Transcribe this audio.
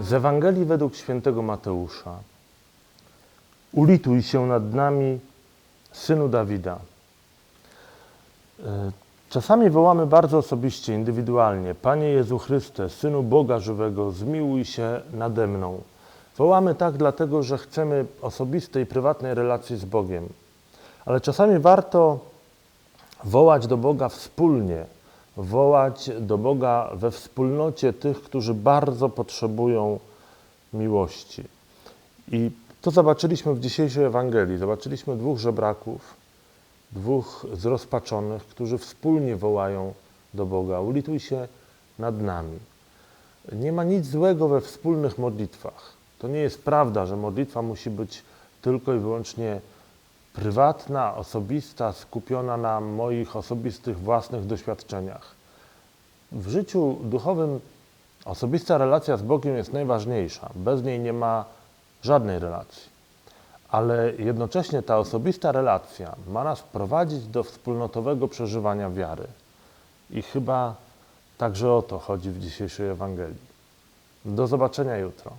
Z Ewangelii według świętego Mateusza. Ulituj się nad nami, synu Dawida. E, Czasami wołamy bardzo osobiście, indywidualnie: Panie Jezu Chryste, synu Boga żywego, zmiłuj się nade mną. Wołamy tak dlatego, że chcemy osobistej, prywatnej relacji z Bogiem. Ale czasami warto wołać do Boga wspólnie, wołać do Boga we wspólnocie tych, którzy bardzo potrzebują miłości. I to zobaczyliśmy w dzisiejszej Ewangelii. Zobaczyliśmy dwóch żebraków, dwóch zrozpaczonych, którzy wspólnie wołają do Boga: Ulituj się nad nami. Nie ma nic złego we wspólnych modlitwach. To nie jest prawda, że modlitwa musi być tylko i wyłącznie prywatna, osobista, skupiona na moich osobistych, własnych doświadczeniach. W życiu duchowym osobista relacja z Bogiem jest najważniejsza. Bez niej nie ma żadnej relacji. Ale jednocześnie ta osobista relacja ma nas prowadzić do wspólnotowego przeżywania wiary. I chyba także o to chodzi w dzisiejszej Ewangelii. Do zobaczenia jutro.